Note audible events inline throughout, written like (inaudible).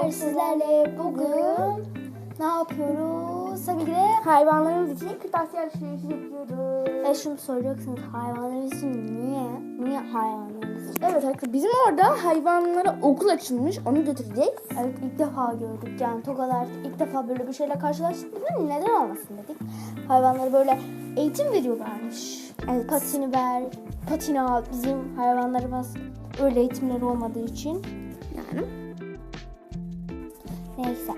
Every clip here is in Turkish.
arkadaşlar sizlerle bugün ne yapıyoruz? Tabii ki de Hayvanlarımız için kırtasiye alışverişi yapıyoruz. e şunu soracaksınız hayvanlarımız için niye? Niye hayvanlarımız için? Evet arkadaşlar bizim orada hayvanlara okul açılmış onu götüreceğiz. Evet ilk defa gördük yani Togalar ilk defa böyle bir şeyle karşılaştık. Dedim, Neden olmasın dedik. Hayvanlara böyle eğitim veriyorlarmış. Evet. Patini ver, patini al. Bizim hayvanlarımız öyle eğitimleri olmadığı için. Yani. Neyse.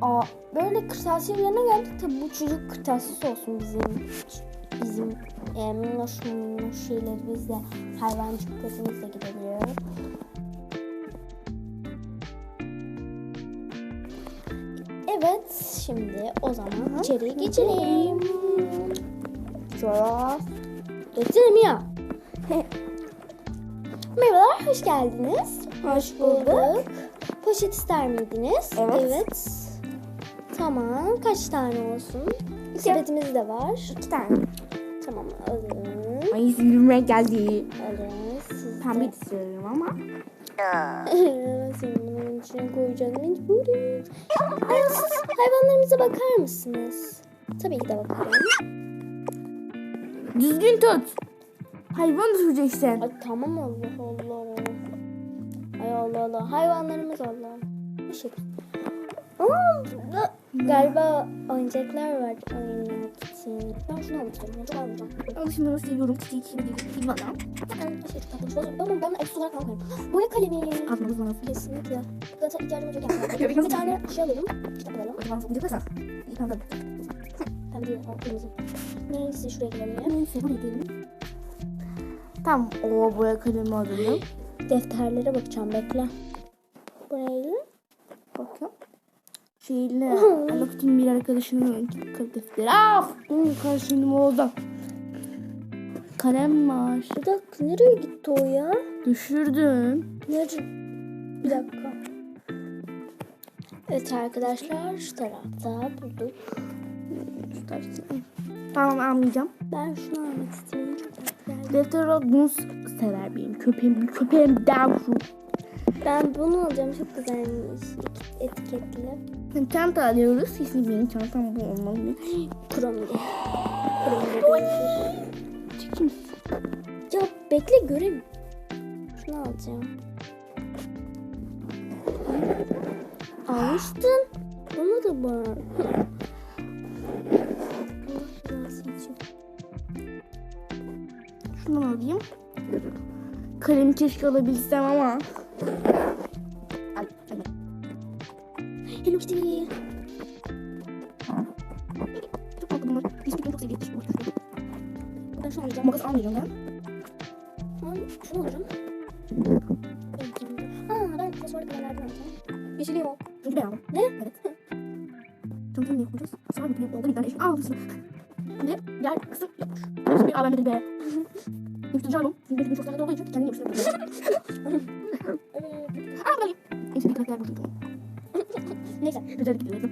Aa, böyle kırtasiye yerine geldik. Tabii bu çocuk kırtasiyesi olsun bizim bizim e, minnoş minnoş şeylerimizle hayvancıklarımızla gidebiliyor. Evet, şimdi o zaman içeriye geçelim. Çok. Geçelim ya. Merhabalar, hoş geldiniz. Hoş bulduk. Poşet ister miydiniz? Evet. Tamam. Kaç tane olsun? Sepetimiz de var. İki tane. Tamam alın. Ay sinirime geldi. Alın. Siz Pembe de. istiyorum ama. Senin için koyacağız mecburi. Ay, siz hayvanlarımıza bakar mısınız? Tabii ki de bakarım. Düzgün tut. Hayvan tutacaksın. Ay tamam Allah Allah. Ay Allah Allah. Hayvanlarımız Allah. Teşekkür. Aa, burada galiba oyuncaklar var oynamak için. Ben şunu almak istiyorum. Çok almayacağım. Alışımları seviyorum. Çiçeği çiçeği bana. Ben şey çok tatlış olacak ama ben ekstra olarak almayayım. Boya kalemi. Atmamız lazım. Kesinlikle. Zaten ihtiyacım olacak yani. (laughs) Bir tane şey alalım. Kitap alalım. O zaman bir kasa. İyi kanka. Hem değil, o kırmızı. Neyse şuraya gidelim. Neyse buraya gidelim. Tamam. O boya kalemi alıyorum. Defterlere bakacağım bekle. Bu neydi? Bakıyorum. Şeyle (laughs) Alakut'un bir arkadaşının defteri. Hmm, karşıyım oldu. Kalem var. Bir dakika nereye gitti o ya? Düşürdüm. Nerede? Bir dakika. Evet arkadaşlar şu tarafta bulduk. Tutarsın. Tamam almayacağım. Ben şunu almak istiyorum. Çok. Defter bunu sever benim köpeğim. Köpeğim Davru. Ben bunu alacağım. Çok güzelmiş. Etiketli. Çanta alıyoruz. Kesin benim çantam bu olmalı. Kromili değildir. Çekin. Ya bekle göreyim. Şunu alacağım. Almıştın. Bunu da var. Şundan alayım. Kalemi keşke alabilsem ama. Hello Kitty. Çok tatlı bunlar. Bizim çok seviyorum. Ben şunu alacağım. Makas almayacağım ben. Ben şunu alacağım. Aa ben fosforlu kalemlerden alacağım. Yeşili yok. Çünkü ben aldım. Ne? Evet. Çantayı ne yapacağız? Sağ klip oldu bir tane eşim almışsın. Ve diğer kısım yokmuş. Nasıl bir AVM'de be. Aldım. Çünkü benim çok sakatlı olduğu için kendim yapıştırıyorum. (laughs) Aa ben Neyse bir karakter buldum. Neyse. Güzel gidiyorum.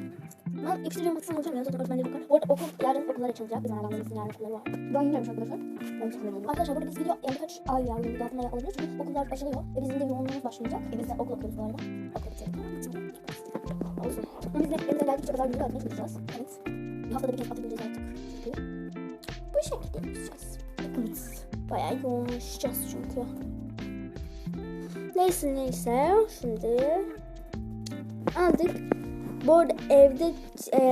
Ben yapıştırıcı maksını alacağım ya. Zaten öğretmenleri bakar. Bu arada okul, yarın okullar açılacak. Bizim hayvanlarımızın yarın okulları var. Ben yine yapmış arkadaşlar. Ben çok memnunum. Arkadaşlar burada biz video yani birkaç ay yani bir dağıtmaya alabiliriz. Çünkü okullar açılıyor. Ve bizim de yoğunluğumuz başlayacak. E biz de okul okuyoruz bu arada. Okul bitirelim. Olsun. Ama biz de elimize geldikçe kadar video atmaya çalışacağız. Evet. Bir haftada bir kez atabileceğiz artık. Çünkü bu şekilde yapacağız. Evet. Bayağı yoğunlaşacağız çünkü. Neyse neyse. Şimdi aldık. Bu arada evde e,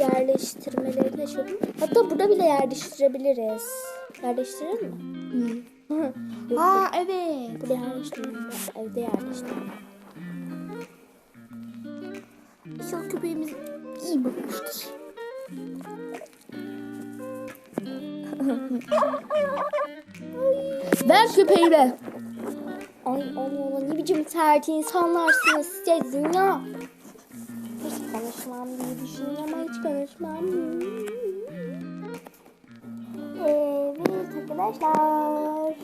yerleştirmelerini yaşadım. Hatta burada bile yerleştirebiliriz. Yerleştirelim mi? Yok, Aa evet. Burada yerleştirelim. Evde yerleştirelim. İnşallah köpeğimiz iyi bakmıştır. Ver köpeği be. Ay Allah Allah ne biçim sert insanlarsınız siz ya. Hiç konuşmam diye düşünüyorum ama hiç konuşmam. Evet arkadaşlar.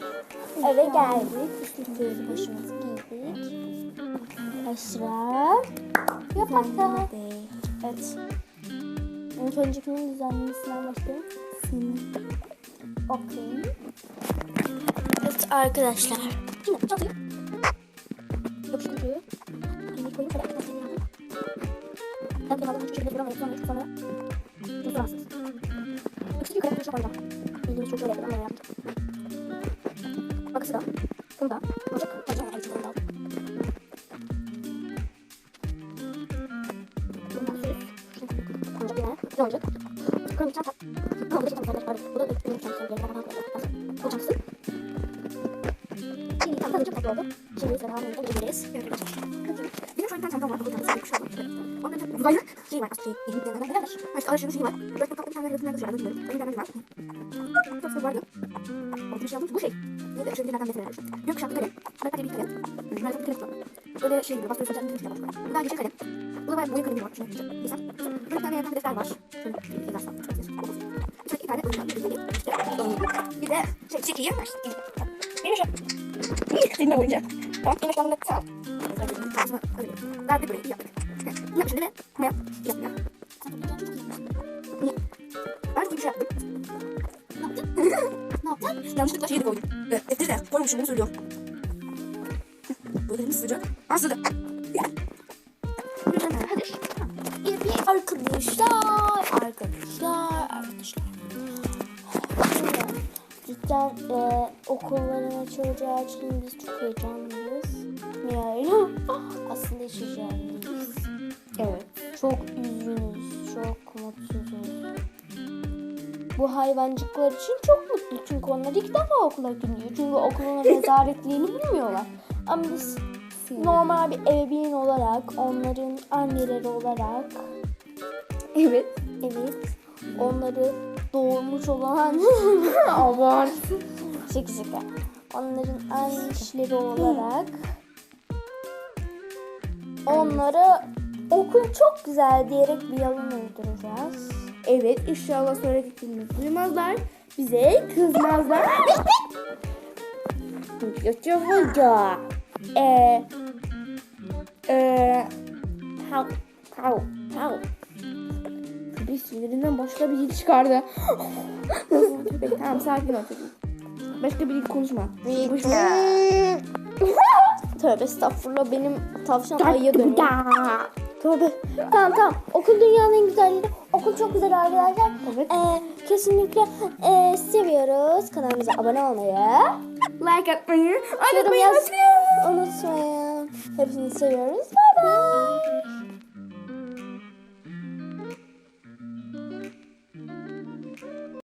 Eve geldik. Üstümüzü başımızı giydik. Aşra yapmakta. Evet. İlk önce kimin düzenlemesinden başlayalım? Senin. Okey. Evet arkadaşlar. Şimdi çantayı yapıştırıyorum. Elini koyayım. Şöyle Ben klimadan hiçbir şekilde duramıyorum. Sonra sonra çok rahatsız. Üçlü yukarı konuşma koyacağım. Bildiğimiz şöyle yapalım ama yaptık. Bakısı da. Bunu da. Olacak. Evet arkadaşlar. Benim şöyle bir tane çantam var. Bu çantası bir şey var. Onda çok uzaylı şey var. Aslında şey. Yeni bir tane var. İşte araştırma şeyi var. Böyle çok tatlı bir tane resimler dışarıda duruyor. Öyle bir tane var. Çok sık vardı. O bir şey aldım. Bu şey. Ne de aşırı bir yerden mesela. Gökkuşaklı kalem. Amerika'da bir kalem. Amerika'da bir kalem kullanıyorum. Böyle şey gibi. Bastırı saçan bir şey var. Bu da yeşil kalem. Bu da bayağı boya kalemi var. Şuna gidecek. Neyse. Böyle bir tane yapan defter var. Bir. Senin oyuncak. Tamam. Şu anda sağ ol. Bir böyle yaptık. Yapmışım değil mi? Ama yap. Yapmıyor. Ben bir şey yaptım. Ne yaptın? ne yaptın? Yanlışlıkla şeyi de koydum. Evet, etleri de koymuşum bunu söylüyorum. Bu elimiz sıcak. Aa sıcak. Cidden e, okulların açılacağı için biz çok heyecanlıyız. Öyle? (laughs) Aslında hiç heyecanlıyız. Evet. Çok üzgünüz, çok mutsuzuz. Bu hayvancıklar için çok mutlu çünkü onlar ilk defa okula gidiyor. Çünkü okulun (laughs) rezaletliğini bilmiyorlar. Ama biz normal bir ebeveyn olarak, onların anneleri olarak Evet. Evet. Onları doğurmuş olan (laughs) abart. Şaka şaka. Onların anneleri olarak onlara okul çok güzel diyerek bir yalan uyduracağız. Evet inşallah söylediklerimizi duymazlar. Bize kızmazlar. Hoca. Eee eee how how how bir sinirinden başka bir dil çıkardı. Nasıl köpek? Tamam sakin ol çocuğum. Başka bir dil konuşma. Tövbe estağfurullah benim tavşan ayıya dönüyor. Tövbe. Tamam tamam. Okul dünyanın en güzel yeri. Okul çok güzel arkadaşlar. Evet. Ee, kesinlikle ee, seviyoruz. Kanalımıza abone olmayı. Like atmayı. Yorum yaz- Unutmayın. Hepinizi seviyoruz. Bye bye.